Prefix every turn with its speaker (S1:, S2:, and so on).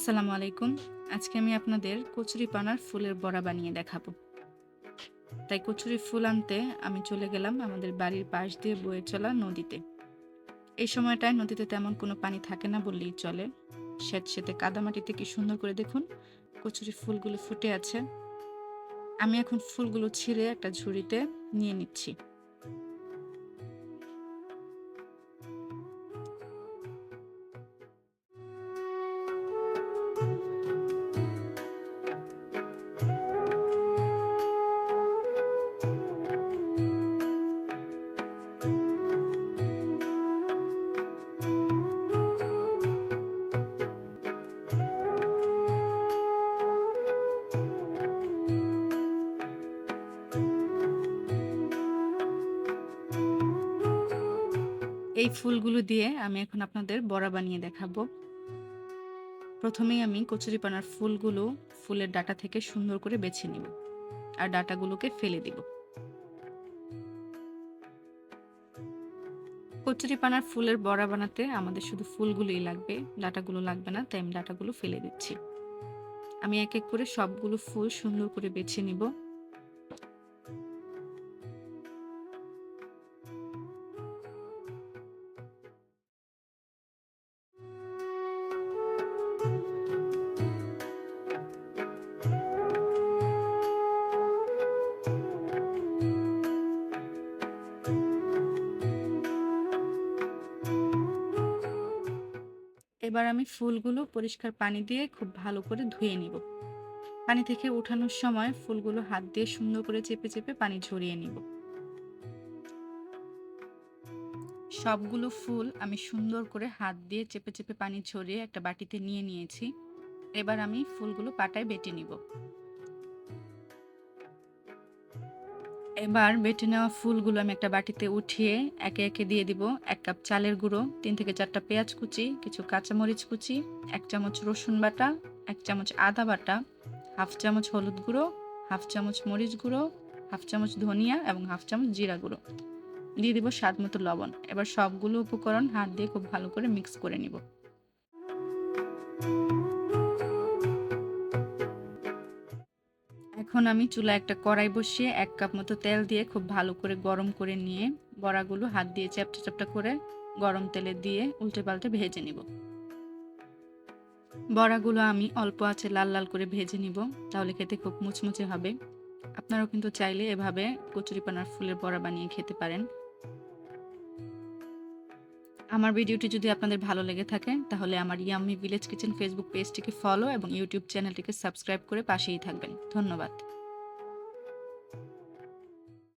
S1: আসসালামু আলাইকুম। আজকে আমি আপনাদের কচুরি পানার ফুলের বড়া বানিয়ে দেখাবো। তাই কচুরি ফুল আনতে আমি চলে গেলাম আমাদের বাড়ির পাশ দিয়ে বয়ে চলা নদীতে। এই সময়টায় নদীতে তেমন কোনো পানি থাকে না বললেই চলে। স্যাঁত সেতে কাদামাটিতে কি সুন্দর করে দেখুন, কচুরি ফুলগুলো ফুটে আছে। আমি এখন ফুলগুলো ছিঁড়ে একটা ঝুড়িতে নিয়ে নিচ্ছি। এই ফুলগুলো দিয়ে আমি এখন আপনাদের বড়া বানিয়ে দেখাবো। প্রথমেই আমি কচুরিপানার ফুলগুলো ফুলের ডাটা থেকে সুন্দর করে বেছে নিব আর ডাটাগুলোকে ফেলে দিব। কচুরিপানার ফুলের বড়া বানাতে আমাদের শুধু ফুলগুলোই লাগবে, ডাটাগুলো লাগবে না, তাই আমি ডাটাগুলো ফেলে দিচ্ছি। আমি এক এক করে সবগুলো ফুল সুন্দর করে বেছে নিব। এবার আমি ফুলগুলো পরিষ্কার পানি দিয়ে খুব ভালো করে ধুয়ে নিব। পানি থেকে উঠানোর সময় ফুলগুলো হাত দিয়ে সুন্দর করে চেপে চেপে পানি ঝরিয়ে নিব। সবগুলো ফুল আমি সুন্দর করে হাত দিয়ে চেপে চেপে পানি ঝরিয়ে একটা বাটিতে নিয়ে নিয়েছি। এবার আমি ফুলগুলো পাটায় বেটে নিব। এবার বেটে নেওয়া ফুলগুলো আমি একটা বাটিতে উঠিয়ে একে একে দিয়ে দিব এক কাপ চালের গুঁড়ো, তিন থেকে চারটা পেঁয়াজ কুচি, কিছু কাঁচামরিচ কুচি, এক চামচ রসুন বাটা, এক চামচ আদা বাটা, হাফ চামচ হলুদ গুঁড়ো, হাফ চামচ মরিচ গুঁড়ো, হাফ চামচ ধনিয়া এবং হাফ চামচ জিরা গুঁড়ো। দিয়ে দিব স্বাদ মতো লবণ। এবার সবগুলো উপকরণ হাত দিয়ে খুব ভালো করে মিক্স করে নিব। এখন আমি চুলা একটা কড়াই বসিয়ে এক কাপ মতো তেল দিয়ে খুব ভালো করে গরম করে নিয়ে বড়াগুলো হাত দিয়ে চ্যাপটা চ্যাপটা করে গরম তেলে দিয়ে উল্টে পাল্টে ভেজে নিব। বড়াগুলো আমি অল্প আছে লাল লাল করে ভেজে নিব, তাহলে খেতে খুব মুচমুচে হবে। আপনারাও কিন্তু চাইলে এভাবে কচুরিপানার ফুলের বড়া বানিয়ে খেতে পারেন। আমার ভিডিওটি যদি আপনাদের ভালো লেগে থাকে, তাহলে আমার ইয়াম্মি ভিলেজ কিচেন ফেসবুক পেজটিকে ফলো এবং ইউটিউব চ্যানেলটিকে সাবস্ক্রাইব করে পাশেই থাকবেন। ধন্যবাদ।